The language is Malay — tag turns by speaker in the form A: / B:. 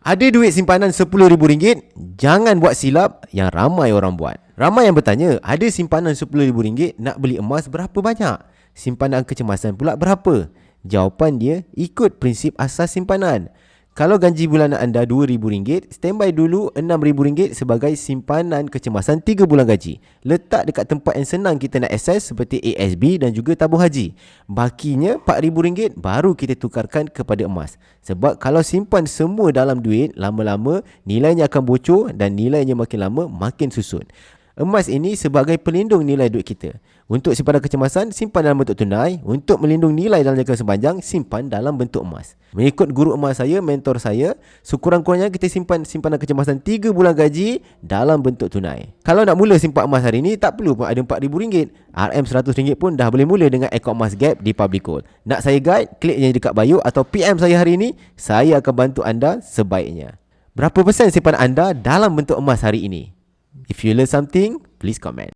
A: Ada duit simpanan RM10,000, jangan buat silap yang ramai orang buat. Ramai yang bertanya, ada simpanan RM10,000 nak beli emas berapa banyak? Simpanan kecemasan pula berapa? Jawapan dia ikut prinsip asas simpanan. Kalau gaji bulanan anda RM2,000, standby dulu RM6,000 sebagai simpanan kecemasan 3 bulan gaji. Letak dekat tempat yang senang kita nak akses seperti ASB dan juga tabung haji. Bakinya RM4,000 baru kita tukarkan kepada emas. Sebab kalau simpan semua dalam duit, lama-lama nilainya akan bocor dan nilainya makin lama makin susun. Emas ini sebagai pelindung nilai duit kita. Untuk simpanan kecemasan, simpan dalam bentuk tunai. Untuk melindung nilai dalam jangka sepanjang, simpan dalam bentuk emas. Mengikut guru emas saya, mentor saya, sekurang-kurangnya kita simpan simpanan kecemasan 3 bulan gaji dalam bentuk tunai. Kalau nak mula simpan emas hari ini, tak perlu pun ada RM4,000. RM100 pun dah boleh mula dengan akaun emas gap di Public Gold. Nak saya guide, klik yang dekat bio atau PM saya hari ini, saya akan bantu anda sebaiknya. Berapa persen simpanan anda dalam bentuk emas hari ini? If you learn something, please comment.